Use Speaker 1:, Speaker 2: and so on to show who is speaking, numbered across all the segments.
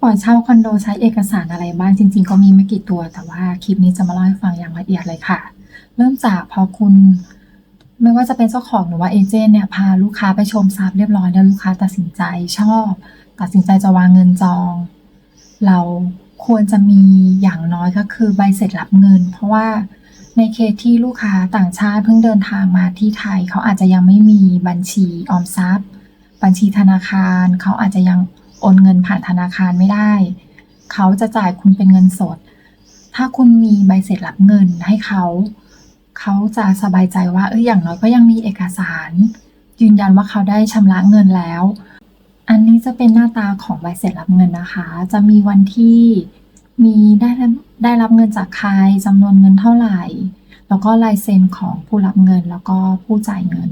Speaker 1: ปล่อยเช่าคอนโดใช้เอกสารอะไรบ้างจริง ๆ ก็มีไม่กี่ตัว แต่ว่าคลิปนี้จะมาเล่าให้ฟังอย่างละเอียดเลยค่ะ เริ่มจากพอคุณไม่ว่าจะเป็นเจ้าของหรือว่าเอเจนต์เนี่ยพาลูกค้าไปชมทรัพย์เรียบร้อยแล้วลูกค้าตัดสินใจชอบ ตัดสินใจจะวางเงินจอง เราควรจะมีอย่างน้อยก็คือใบเสร็จรับเงิน เพราะว่าในเคสที่ลูกค้าต่างชาติเพิ่งเดินทางมาที่ไทย เขาอาจจะยังไม่มีบัญชีออมทรัพย์ บัญชีธนาคาร เขาอาจจะยัง โอนเงินผ่านธนาคารไม่ได้ เขาจะจ่ายคุณเป็นเงินสด ถ้าคุณมีใบเสร็จรับเงินให้เขา เขาจะสบายใจว่าเอ้ยอย่างน้อยก็ยังมีเอกสาร ยืนยันว่าเขาได้ชำระเงินแล้ว อันนี้จะเป็นหน้าตาของใบเสร็จรับเงินนะคะ จะมีวันที่มีได้ได้รับเงินจากใครจำนวนเงินเท่าไหร่ แล้วก็ลายเซ็นของผู้รับเงินแล้วก็ผู้จ่ายเงิน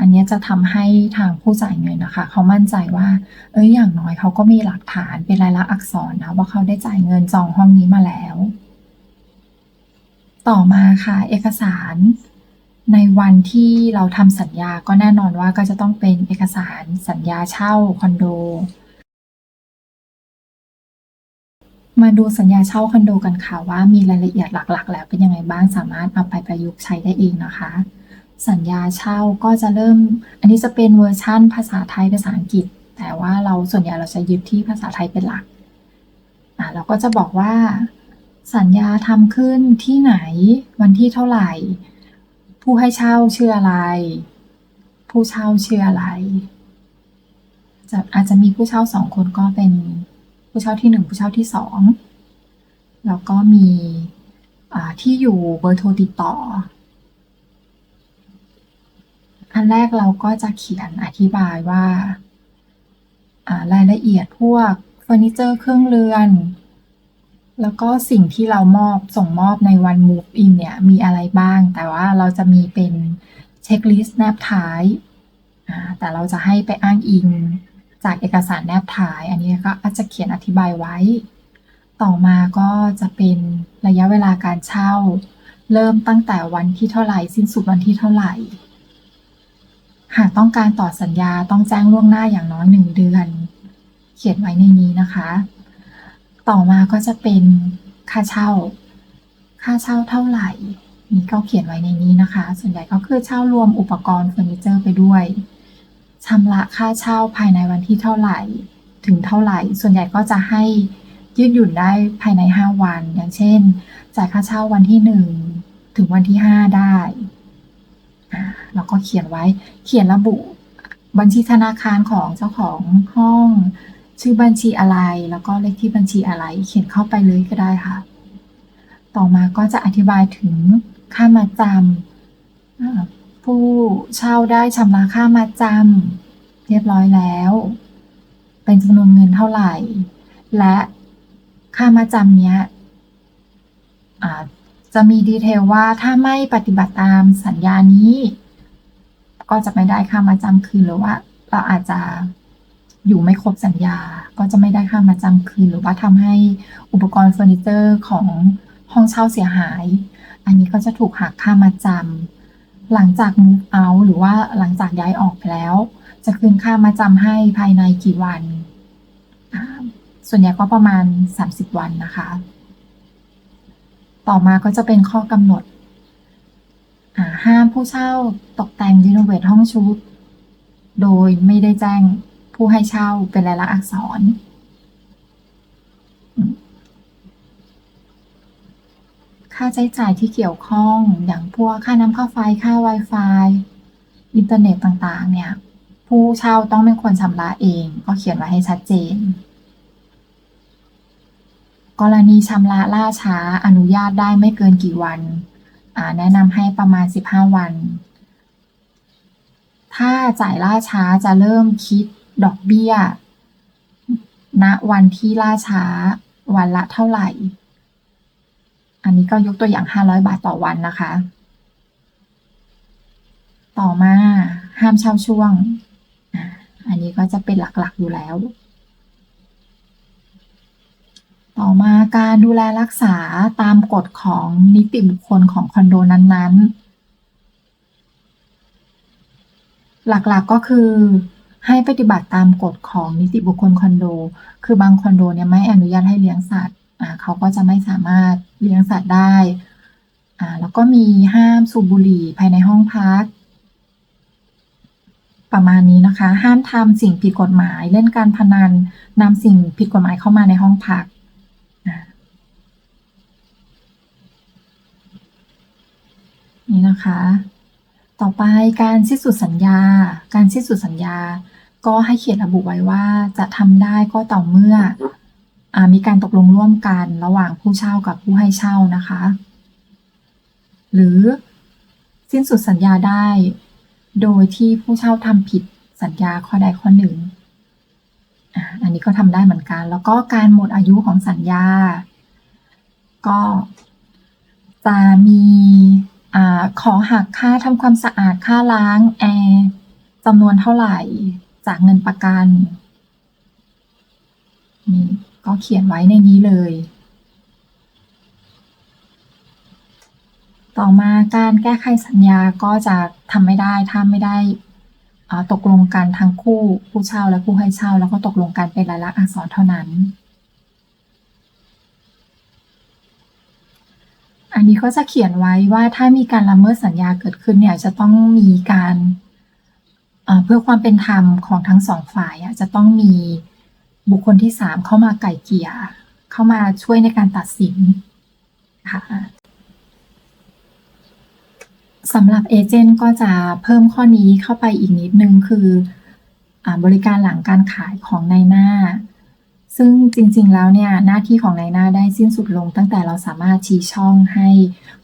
Speaker 1: อันนี้จะทำให้ทางผู้จ่ายเงินนะคะเขามั่นใจว่า เอ้ยอย่างน้อยเขาก็มีหลักฐานเป็นลายลักษณ์อักษรนะว่าเขาได้จ่ายเงินจองห้องนี้มาแล้ว ต่อมาค่ะ เอกสารในวันที่เราทำสัญญาก็แน่นอนว่าก็จะต้องเป็นเอกสารสัญญาเช่าคอนโด มาดูสัญญาเช่าคอนโดกันค่ะว่ามีรายละเอียดหลักๆ แล้วเป็นยังไงบ้างสามารถเอาไปประยุกต์ใช้ได้เองนะคะ สัญญาเช่าก็จะเริ่ม อันนี้จะเป็นเวอร์ชั่นภาษาไทยภาษาอังกฤษ แต่ว่าเราส่วนใหญ่เราจะยึดที่ภาษาไทยเป็นหลักอ่าเราก็จะบอกว่า สัญญาทำขึ้นที่ไหนวันที่เท่าไหร่ ผู้ให้เช่าชื่ออะไร ผู้เช่าชื่ออะไรจะอาจจะมีผู้เช่าสองคนก็เป็นผู้เช่าที่หนึ่งผู้เช่าที่สองแล้วก็มีอ่าที่อยู่เบอร์โทรติดต่อ อันแรกเราก็จะเขียนอธิบายว่าารายละเอียดพวกเฟอร์นิเจอร์เครื่องเรือน แล้วก็สิ่งที่เรามอบส่งมอบในวัน move in เนี่ย มีอะไรบ้าง แต่ว่าเราจะมีเป็นเช็คลิสต์แนบท้าย แต่เราจะให้ไปอ้างอิงจากเอกสารแนบท้าย อันนี้ก็อาจจะเขียนอธิบายไว้ ต่อมาก็จะเป็นระยะเวลาการเช่า เริ่มตั้งแต่วันที่เท่าไหร่ สิ้นสุดวันที่เท่าไหร่ หากต้องการต่อสัญญาต้องแจ้งล่วงหน้าอย่างน้อยหนึ่งเดือน เขียนไว้ในนี้นะคะ ต่อมาก็จะเป็นค่าเช่า ค่าเช่าเท่าไหร่ นี่ก็เขียนไว้ในนี้นะคะ ส่วนใหญ่ก็คือเช่ารวมอุปกรณ์เฟอร์นิเจอร์ไปด้วยชำระค่าเช่าภายในวันที่เท่าไหร่ ถึงเท่าไหร่ ส่วนใหญ่ก็จะให้ยืดหยุ่นได้ภายใน 5 วัน อย่างเช่น จ่ายค่าเช่าวันที่ 1 ถึงวันที่ 5 ได้ แล้วก็เขียนไว้ เขียนระบุบัญชีธนาคารของเจ้าของห้อง ชื่อบัญชีอะไร แล้วก็เลขที่บัญชีอะไร เขียนเข้าไปเลยก็ได้ค่ะ ต่อมาก็จะอธิบายถึงค่ามาจำผู้เช่าได้ชำระค่ามาจำเรียบร้อยแล้ว เป็นจำนวนเงินเท่าไหร่ และค่ามาจำเนี้ย จะมีดีเทลว่าถ้าไม่ปฏิบัติตามสัญญานี้ ก็จะไม่ได้ค่ามาจำคืนหรือว่า เราอาจจะอยู่ไม่ครบสัญญา ก็จะไม่ได้ค่ามาจำคืน หรือว่าทำให้อุปกรณ์เฟอร์นิเจอร์ของห้องเช่าเสียหาย อันนี้ก็จะถูกหักค่ามาจำหลังจาก move out หรือว่าหลังจากย้ายออกไปแล้ว จะคืนค่ามาจำให้ภายในกี่วัน ส่วนใหญ่ก็ประมาณ 30 วันนะคะ ต่อมาก็จะเป็นข้อกำหนด ห้ามผู้เช่าตกแต่งรีโนเวทห้องชุด โดยไม่ได้แจ้งผู้ให้เช่าเป็นลายลักษณ์อักษร ค่าใช้จ่ายที่เกี่ยวข้องอย่างพวกค่าน้ำค่าไฟ ค่า Wi-Fi อินเทอร์เน็ตต่าง ๆ เนี่ย ผู้เช่าต้องเป็นคนชำระเอง ก็เขียนไว้ให้ชัดเจน กรณีชำระล่าช้าอนุญาตได้ไม่เกินกี่วัน แนะนำให้ประมาณ 15 วัน ถ้าจ่ายล่าช้าจะเริ่มคิดดอกเบี้ย ณวันที่ล่าช้าวันละเท่าไหร่ อันนี้ก็ยกตัวอย่าง 500 บาทต่อวันนะคะ ต่อมาห้ามเช่าช่วง อันนี้ก็จะเป็นหลักๆอยู่แล้ว ต่อมาการดูแลรักษาตามกฎของนิติบุคคลของคอนโดนั้นๆ หลักๆก็คือให้ปฏิบัติตามกฎของนิติบุคคลคอนโด คือบางคอนโดเนี่ยไม่อนุญาตให้เลี้ยงสัตว์ อ่าเขาก็จะไม่สามารถเลี้ยงสัตว์ได้ อ่า แล้วก็มีห้ามสูบบุหรี่ภายในห้องพัก ประมาณนี้นะคะ ห้ามทำสิ่งผิดกฎหมาย เล่นการพนันนำสิ่งผิดกฎหมายเข้ามาในห้องพัก อ่า นี่นะคะ ต่อไปการสิ้นสุดสัญญา การสิ้นสุดสัญญา ก็ให้เขียนระบุไว้ว่าจะทำได้ก็ต่อเมื่ออมีการตกลงร่วมกันระหว่างผู้เช่ากับผู้ให้เช่านะคะ หรือสิ้นสุดสัญญาได้ โดยที่ผู้เช่าทำผิดสัญญาข้อใดข้อหนึ่งอันนี้ก็ทำได้เหมือนกัน แล้วก็การหมดอายุของสัญญา ก็จะมี อขอหักค่าทำความสะอาดค่าล้างแอร์จำนวนเท่าไหร่จากเงินประกันนี่ก็เขียนไว้ในนี้เลย ต่อมาการแก้ไขสัญญาก็จะทำไม่ได้ถ้าไม่ได้ตกลงกันทั้งคู่ผู้เช่าและผู้ให้เช่า แล้วก็ตกลงกันเป็นลายลักษณ์อักษรเท่านั้น อันนี้ก็จะเขียนไว้ว่าถ้ามีการละเมิดสัญญาเกิดขึ้นเนี่ยจะต้องมีการเพื่อความเป็นธรรมของทั้งสองฝ่ายจะต้องมีบุคคลที่สามเข้ามาไก่เกลี่ยเข้ามาช่วยในการตัดสินค่ะสำหรับเอเจนต์ก็จะเพิ่มข้อนี้เข้าไปอีกนิดนึงคืออบริการหลังการขายของนายหน้า ซึ่งจริงๆ แล้วเนี่ยหน้าที่ของนายหน้าได้สิ้นสุดลง ตั้งแต่เราสามารถชี้ช่องให้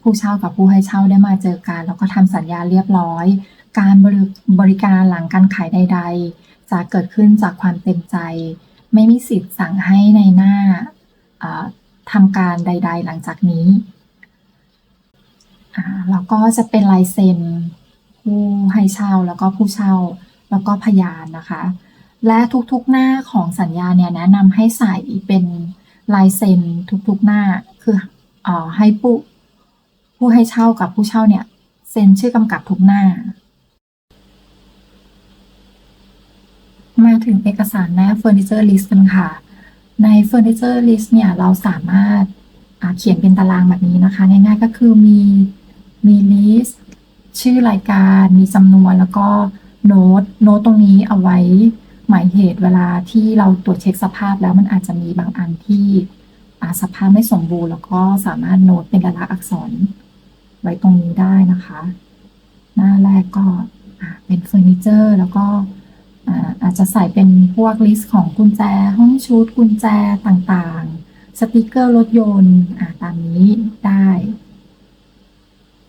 Speaker 1: ผู้เช่ากับผู้ให้เช่าได้มาเจอกัน แล้วก็ทำสัญญาเรียบร้อย การบริบริการหลังการขายใด ๆ จะเกิดขึ้นจากความเต็มใจ ไม่มีสิทธิ์สั่งให้ในายหน้าอ่าทำการใด ๆ หลังจากนี้แล้วก็จะเป็นลายเซ็นผู้ให้เช่าแล้วก็ผู้เช่าแล้วก็พยานนะคะ และทุกๆหน้าของสัญญาเนี่ยแนะนำให้ใส่เป็นลายเซ็นทุกๆหน้าคืออ่ให้ผู้ผู้ให้เช่ากับผู้เช่าเนี่ยเซ็นชื่อกำกับทุกหน้า มาถึงเอกสารหน้า Furniture List กันค่ะ ใน Furniture List เนี่ยเราสามารถาเขียนเป็นตารางแบบนี้นะคะ ง่ายๆก็คือมีมี list ชื่อรายการ มีจำนวนแล้วก็โน้ตโน้ตตรงนี้เอาไว้ หมายเหตุเวลาที่เราตรวจเช็คสภาพแล้วมันอาจจะมีบางอันที่สภาพไม่สมบูรณ์ แล้วก็สามารถโน้ตเป็นลายลักษณ์อักษรไว้ตรงนี้ได้นะคะ หน้าแรกก็เป็นเฟอร์นิเจอร์แล้วก็อาจจะใส่เป็นพวกลิสต์ของกุญแจ ห้องชุดกุญแจต่างๆ สติกเกอร์รถยนต์ตามนี้ได้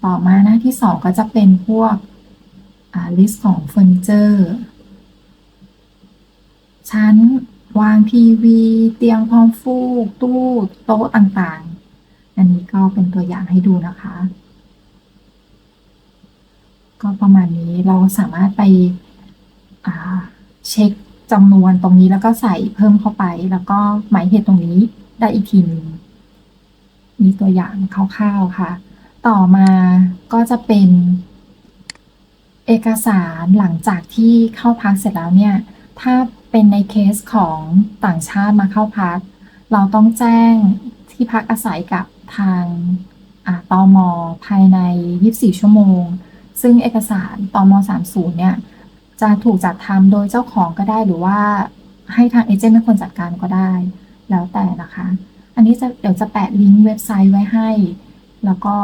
Speaker 1: ต่อมาหน้าที่สองก็จะเป็นพวกลิสต์ของเฟอร์นิเจอร์ ชั้น วางทีวี เตียงพร้อมฟูก ตู้โต๊ะต่างๆ อันนี้ก็เป็นตัวอย่างให้ดูนะคะ ก็ประมาณนี้เราสามารถไปเช็คจำนวนตรงนี้แล้วก็ใส่เพิ่มเข้าไป แล้วก็หมายเหตุตรงนี้ได้อีกทีหนึ่งมีตัวอย่างคร่าวๆค่ะ ต่อมาก็จะเป็นเอกสารหลังจากที่เข้าพักเสร็จแล้วเนี่ย ถ้า เป็นในเคสของต่างชาติมาเข้าพัก เราต้องแจ้งที่พักอาศัยกับทางอ่าตมภายใน 24 ชั่วโมง ซึ่งเอกสารตม30 เนี่ย จะถูกจัดทำโดยเจ้าของก็ได้หรือว่าให้ทางเอเจนต์เป็นคนจัดการก็ได้ แล้วแต่นะคะ อันนี้จะเดี๋ยวจะแปะลิงก์เว็บไซต์ไว้ให้ แล้วก็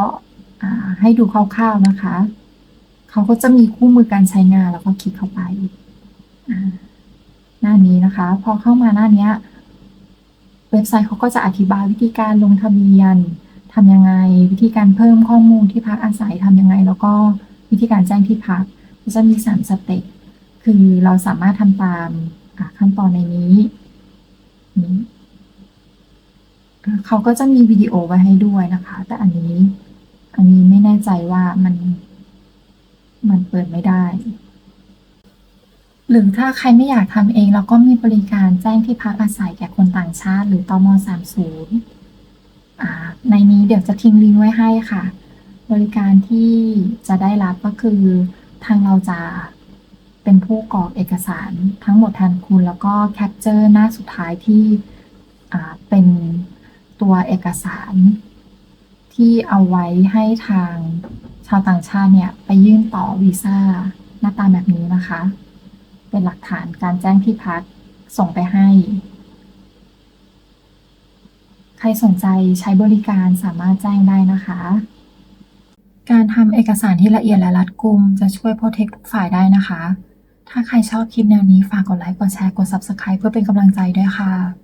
Speaker 1: ให้ดูคร่าวๆนะคะ เขาก็จะมีคู่มือการใช้งานแล้วก็คลิกเข้าไปอ่าานี้นะคะ พอเข้ามาหน้านี้เว็บไซต์เขาก็จะอธิบายวิธีการลงทะเบียนทำยังไง วิธีการเพิ่มข้อมูลที่พักอาศัยทำยังไง แล้วก็วิธีการแจ้งที่พักจะมีสามสเต็ปคือเราสามารถทำตามขั้นตอนในนี้นี้อ่เขาก็จะมีวิดีโอไว้ให้ด้วยนะคะ แต่อันนี้ อันนี้ไม่แน่ใจว่ามัน มันเปิดไม่ได้ หรือถ้าใครไม่อยากทำเองเราก็มีบริการแจ้งที่พักอาศัยแก่คนต่างชาติ หรือตม30ในนี้เดี๋ยวจะทิ้งลิงก์ไว้ให้ค่ะ บริการที่จะได้รับก็คือทางเราจะเป็นผู้กรอกเอกสารทั้งหมดแทนคุณ แล้วก็แคปเจอร์หน้าสุดท้ายที่เป็นตัวเอกสาร ที่เอาไว้ให้ทางชาวต่างชาติเนี่ย ไปยื่นต่อวีซ่าหน้าตาแบบนี้นะคะ เป็นหลักฐานการแจ้งที่พักส่งไปให้ ใครสนใจใช้บริการสามารถแจ้งได้นะคะ การทำเอกสารที่ละเอียดและรัดกุม จะช่วยโปรเทคทุกฝ่ายได้นะคะ ถ้าใครชอบคลิปแนวนี้ฝากกดไลค์ กดแชร์ กด Subscribe เพื่อเป็นกำลังใจด้วยค่ะ